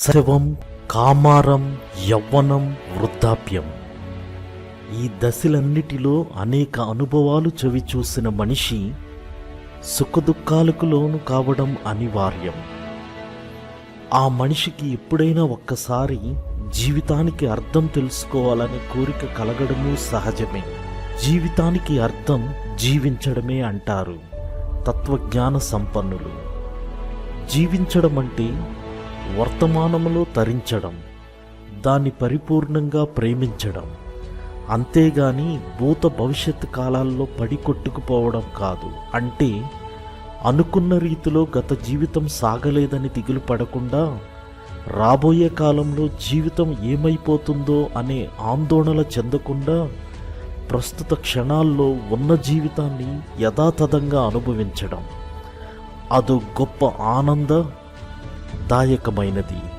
శవం కామారం యవ్వనం వృద్ధాప్యం. ఈ దశలన్నిటిలో అనేక అనుభవాలు చవి చూసిన మనిషి సుఖదుఖాలకు లోను కావడం అనివార్యం. ఆ మనిషికి ఎప్పుడైనా ఒక్కసారి జీవితానికి అర్థం తెలుసుకోవాలనే కోరిక కలగడము సహజమే. జీవితానికి అర్థం జీవించడమే అంటారు తత్వజ్ఞాన సంపన్నులు. జీవించడం అంటే వర్తమానములో తరించడం దాన్ని పరిపూర్ణంగా ప్రేమించడం అంతేగాని భూత భవిష్యత్ కాలాల్లో పడి కొట్టుకుపోవడం కాదు. అంటే అనుకున్న రీతిలో గత జీవితం సాగలేదని దిగులు పడకుండా రాబోయే కాలంలో జీవితం ఏమైపోతుందో అనే ఆందోళన చెందకుండా ప్రస్తుత క్షణాల్లో ఉన్న జీవితాన్ని యథాతథంగా అనుభవించడం. అదో గొప్ప ఆనంద దాయకమైనది.